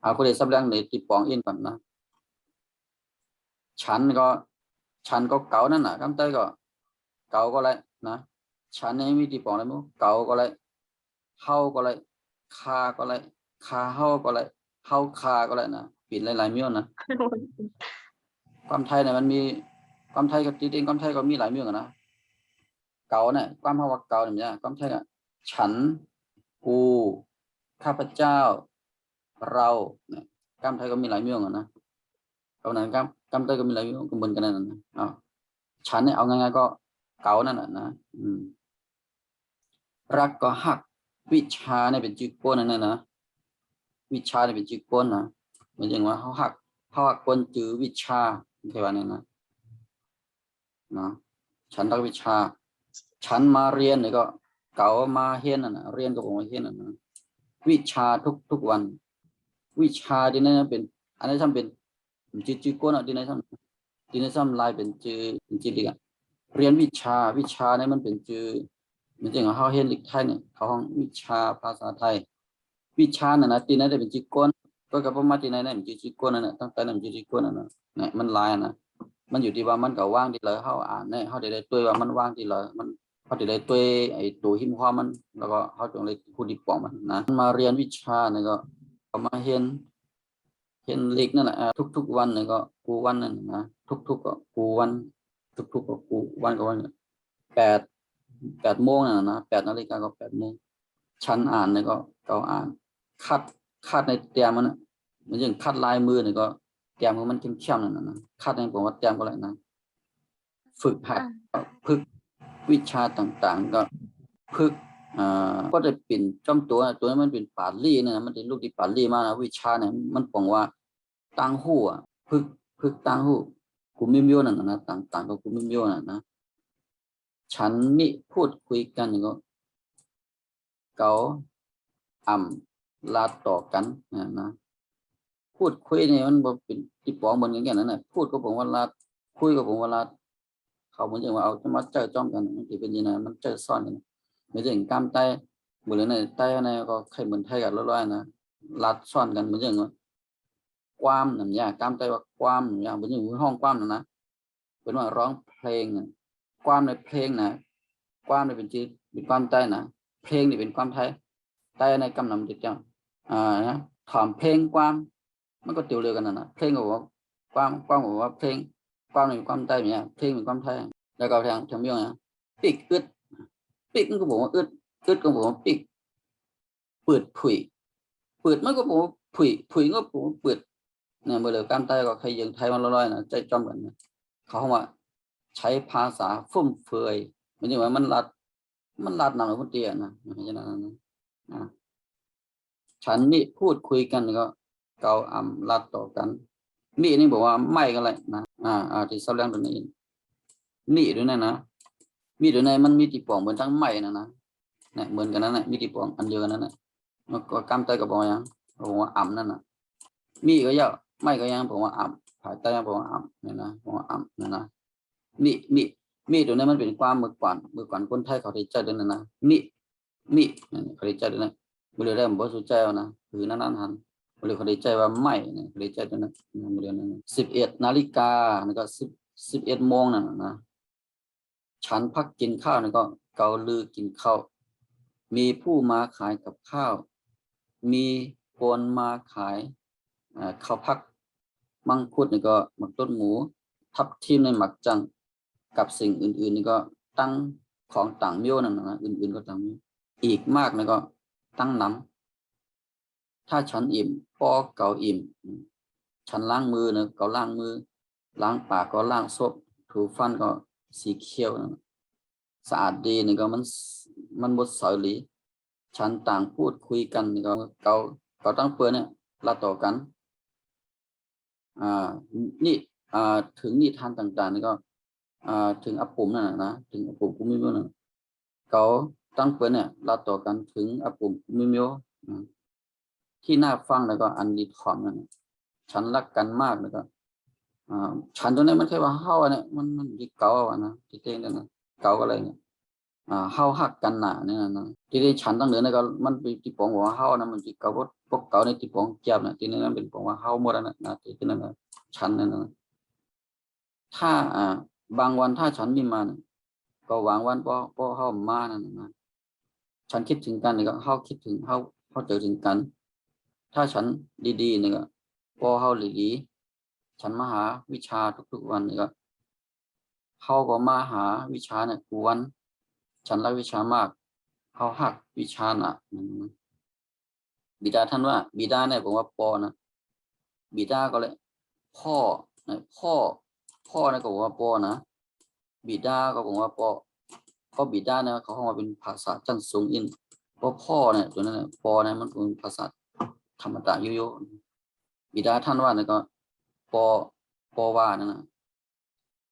เอาคนเดียวสับแรงในติปองอินก่อนนะฉันก็ฉันก็เก่านั่นน่ะกำเตยก็เก่าก็เลยนะฉันนี่มีติปองอะไรมั้งเก่าก็เลยเฮาก็เลยคาก็เลยคาเฮาก็เลยเฮาคาก็เลยนะปิดหลายๆเมี่ยวนะความไทยเนี่ยมันมีความไทยกับจริงๆความไทยก็มีหลายเมืองอะนะเก่าเนี่ยความภาวะเก่าเนี่ยความไทยอะฉันกูข้าพเจ้า เราเนี่ยความไทยก็มีหลายมืองนะเอานั้นความความไทยก็มีหลายมืองก็เหมือนกันนั่นนะอ้าวฉันเนี่ยเอาง่ายๆก็เก่านั่นแหละนะอืมรักก็หัก วิชาเนี่ยเป็นจืดก้นนั่นนะนะวิชาเนี่ยเป็นจืดก้นนะเหมือนอย่างว่าเขาหักเพราะว่าคนจือวิชาเคยว่าเนี่ยนะเนาะฉันรักวิชา ฉันมาเรียนเนี่ยก็ เก่ามาเฮียนน่ะนะเรียนก็บอกว่าเฮียนน่ะนะวิชาทุกทุกวัน วิชาที่นั่นเป็นอันนี้ทำเป็นจือจือก้นอะที่นั่นทำที่นั่นทำลายเป็นจือเป็นจือดีกันเรียนวิชาวิชาเนี่ยมันเป็นจือมันจริงเขาเฮียนลิกไทยเนี่ยเขาห้องวิชาภาษาไทย วิชาน่ะนะที่นั่นได้เป็นจือก้นก็กับประมาณที่ไหนนั่นจีจีก้นนั่นน่ะตั้งแต่นั่นจีจีก้นนั่นนะเนี่ยมันลายนะมันอยู่ที่ว่ามันก็ว่างที่เลยเขาอ่านเนี่ยเขาได้ได้ตัวว่ามันว่างที่เลยมันเขาได้ได้ตัวไอ้ตัวหิมความมัน แล้วก็เขาจงเลยคูดิปองมันนะมาเรียนวิชาเนี่ยก็ เอามาเห็น เห็นเล็กนั่นแหละทุกๆวันเนี่ยก็กูวันนั่นนะทุกๆก็กูวัน ทุกๆก็กูวันก็วันแปดแปดโมงน่ะนะแปดนาฬิกาก็แปดโมงฉันอ่านเนี่ยก็เกาอ่านคัดคัดในเตรียมมันนะมันยังคัดลายมือเนี่ยก็เตรียมของมันเข้มๆนั่นนะนะคัดในผมว่าเตรียมก็เลยนะฝึกหัดฝึกวิชาต่างๆ ก็ฝึก อ่าก็จะเป็นจอมตัวตัวนี้มันเป็นปาลี่เนี่ยนะมันเป็นลูกที่ปาลี่มากนะวิชาเนี่ยมันบอกว่าตั้งหู้อะฝึกฝึกตั้งหู้กูมิมโยนั่นนะนะต่างๆก็กูมิมโยนั่นนะฉันมิพูดคุยกันก็เกาอ่ำลาต่อกันนะนะพูดคุยเนี่ยมันบ่เป็นที่ปองบนกันแค่นั้นนะพูดก็ผมว่าลาคุยก็ผมว่าลาเขาเหมือนอย่างว่าเอาจะมาเจอจ้อมกันมันจะเป็นยังไงมันเจอซ่อนกัน ไม่ใช่อย่างกล้ามใต้เหมือนในใต้ในก็ใครเหมือนไทยกันร้อยๆนะลัดซ่อนกันเหมือนอย่างว่าความหนึ่งอย่างกล้ามใต้ว่าความหนึ่งอย่างเหมือนอย่างห้องความนะนะเป็นว่าร้องเพลงความในเพลงนะความในเป็นจีเป็นความใต้นะเพลงนี่เป็นความไทยใต้ในกำนำจิตจังอ่านะถามเพลงความมันก็เตียวเร็วกันนะนะเพลงก็บอกว่าความความบอกว่าเพลงความเป็นความใต้เนี่ยเพลงเป็นความไทยแล้วก็ทางทางเมียงนะปิกอึด ปิกมันก็บอกว่าอึดอึดก็บอกว่าปิกเปิดผุยเปิดมันก็บอกว่าผุยผุยก็บอกว่าเปิดเนี่ยเมื่อเร็วกล้ามใต้ก็ใครยังไทยมันลอยๆนะใจจอมกันนเขาว่าใช้ภาษาฟุ่มเฟือยมันอย่างว่ามันลัด มันลัดนำหลวงพ่อเตียนะเพราะฉะนั้นนะอ่าฉันมิพูดคุยกันก็ เกาอำลัดต่อกันมินี่บอกว่าไม่กันเลยนะอ่าอ่าที่เสาแรงตัวนี้มิด้วยนะนะ มิด้วยในมันมีติปองเหมือนทั้งไม่นะนะเนี่ยเหมือนกันนั่นแหละมีติปองอันเดียวกันนั่นแหละแล้วก็กำไตกับบอกยังบอกว่าอ่ำนั่นน่ะมิก็เยอะไม่ก็ยังบอกว่าอ่ำผายใต้ยังบอกว่าอ่ำเนี่ยนะบอกว่าอ่ำเนี่ยนะมิมิมิตัวนี้มันเป็นความมือก่อนมือก่อนคนไทยเขาได้ใจด้วยนะนะมิมิเขาได้ใจด้วยนะบริเวณบ่สุใจนะคือนั่นนั่นหันบริเวณเขาได้ใจว่าไม่นะเขาได้ใจตรงนั้นบริเวณนั้นสิบเอ็ดนาฬิกานี่ก็สิบสิบเอ็ดโมงนั่นน่ะนะ ฉันพักกินข้าวนี่ก็เกาลือกินข้าว มีผู้มาขายกับข้าว มีคนมาขายข้าวพัก มังคุดนี่ก็หมักต้นหมู ทับทิมในหมักจังกับสิ่งอื่น ๆ นี่ก็ตั้งของต่างเมี่ยวนั่นนะนอื่น ๆ ก็ต่างเมี่ยวอีกมากนี่ก็ตั้งน้ำถ้าฉันอิ่มก็เกาอิ่ม ฉันล้างมือนะก็ล้างมือ ล้างปากก็ล้างซบถูฟันก็ สีเขียวนะสะอาดดีนี่ก็มันมันบดสอยหลีฉันต่างพูดคุยกันนี่ก็เกาเกาตั้งเปื้อเนี่ยละต่อกันอ่านี่อ่าถึงนิทานต่างๆนี่ก็อ่าถึงอปุ่มนั่นนะถึงอปุ่มกุมิมุนั่นเกาตั้งเปิ้นเนี่ยเราต่อกันถึงอปุ่มมิมิโอที่น่าฟังแล้วก็อันดีทอมนั่นฉันรักกันมากแล้วก็ ฉันตัวนี้มันแค่ว่าเฮาเนี่ยมันมันที่เก่าอะนะที่เต้นนั่นนะเก่าอะไรเนี่ยอ่าเฮาฮักกันหน่ะเนี่ยนะที่ได้ฉันตั้งเหนือนะก็มันเป็นที่ปองว่าเฮานะมันที่เก่าพวกพวกเก่าในที่ปองเจียบนะที่นั่นเป็นปองว่าเฮาหมดแล้วนะนะที่นั่นนะฉันนั่นนะถ้าอ่าบางวันถ้าฉันมีมานะก็วังวันพอพอเฮามานั่นนะฉันคิดถึงกันเนี่ยก็เฮาคิดถึงเฮาเฮาเจอถึงกัน ถ้าฉันดีๆเนี่ยก็พอเฮาหลีๆ ฉันมาหาวิชาทุกๆวันนี่ก็เฮาก็มาหาวิชาเนี่ยกวันฉันรักวิชามากเฮาหักวิชาน่ะบิดาท่านว่า บิดาเนี่ยผมว่าปอนะบิดาก็เลย พ่อนะพ่อ พ่อเนี่ยก็บอกว่าปอนะบิดาก็บอกว่าปอเพราะบิดาเนี่ยเขาเข้ามาเป็นภาษาจันทรงอินเพราะพ่อเนี่ยตัวนั้นปอเนี่ยมันเป็นภาษาธรรมดาโยโย่บิดาท่านว่าเนี่ยก็ ปอว่านั่นนะ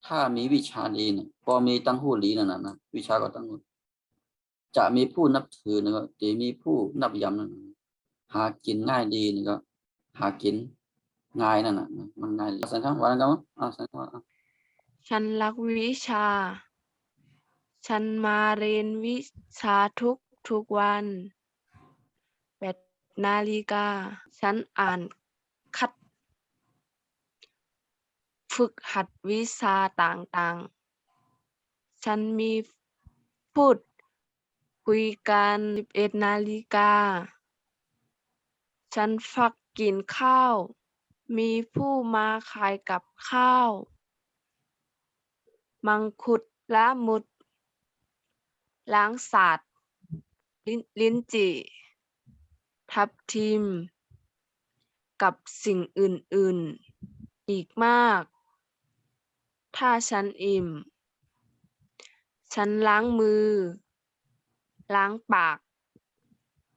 ถ้ามีวิชาดีเนี่ยปอมีตั้งหูหลีนั่นนะนะวิชาก็ตั้งหูจะมีผู้นับถือเนี่ยก็จะมีผู้นับยำนั่นนะหากินง่ายดีเนี่ยก็หากินง่ายนั่นนะมันง่ายสังฆวันกันมั้งอ่าสังฆวันอะฉันรักวิชา ฉันมาเรียนวิชาทุกทุกวันแปดนาฬิกา ฉันอ่านคัด ฝึกหัดวิชาต่างๆ ฉันมีพูดคุยกันสิบเอ็ดนาฬิกา ฉันฟักกินข้าว มีผู้มาขายกับข้าว มังคุดละมุด ล้างสาดลิ้นลิ้นจี่ทับทิม กับสิ่งอื่น ๆ อีกมาก ถ้าฉันอิ่ม ฉันล้างมือ ล้างปาก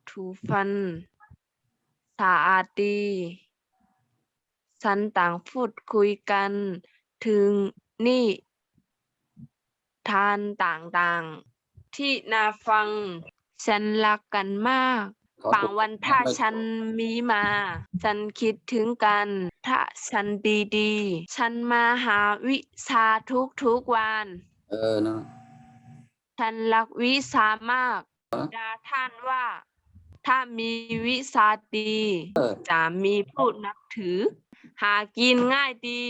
ถูฟันสะอาดดีฉันต่างพูดคุยกัน ถึงนี่ ทานต่างๆ ที่น่าฟัง ฉันรักกันมาก บคุณบางวันถ้าไม่ฉันมีมา ฉันคิดถึงกันถ้าฉันดีๆ ฉันมาหาวิชาทุกๆวัน เออนะฉันรักวิชามากดาท่านว่า ถ้ามีวิชาดีเออจะมีผู้นับถือ หากินง่ายดี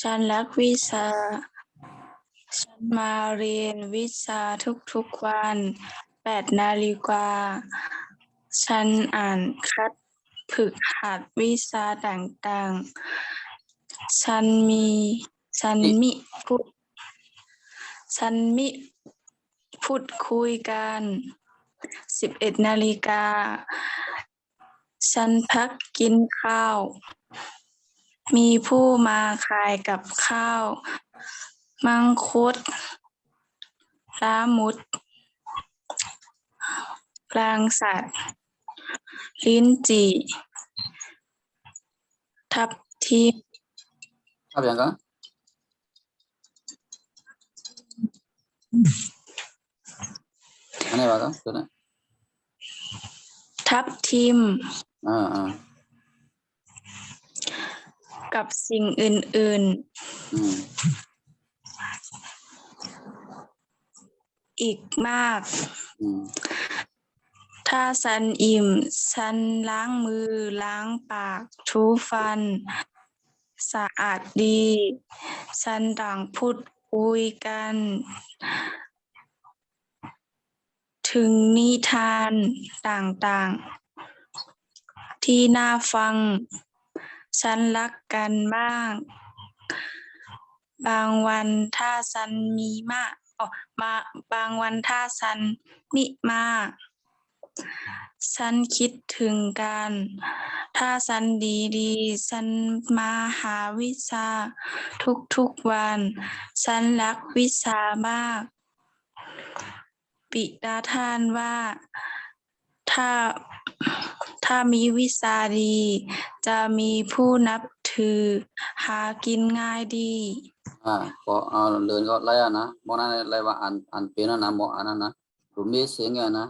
ฉันรักวิชาฉันมาเรียนวิชาทุกๆวันแปดนาฬิกา ฉันอ่านคัดฝึกหัดวิชาต่างๆ ฉันมีฉันมิพูดฉันมิพูดคุยกันสิบเอ็ดนาฬิกา ฉันพักกินข้าว มีผู้มาขายกับข้าว มังคุดลามุด กลางสัตว์ ลิ้นจี่ ทับทิมครับยังก็อันนี้ว่าก็ตัวนั้นทับทิมอ่าอ่ากับสิ่งอื่นอืมๆอีกมาก อืม ถ้าฉันอิ่มฉันล้างมือล้างปากทูฟัน สะอาดดีฉันต่างพูดคุยกัน ถึงนิทานต่างๆ ที่น่าฟังฉันรักกันมากบางวันถ้าฉันมีมากอ๋อมาบางวันถ้าฉันมิมาก ฉันคิดถึงกันถ้าฉันดีดีฉันมาหาวิชาทุกๆวัน ฉันรักวิชามาก ปิดาท่านว่า ถ้าถ้ามีวิชาดี จะมีผู้นับถือ หากินง่ายดี อ่าพอเอาเดินก็ไล่อะนะมองนั่นไล่ว่าอ่านอ่านเป็นนะนะมองอ่านนั่นนะผมมีเสียงไงนะ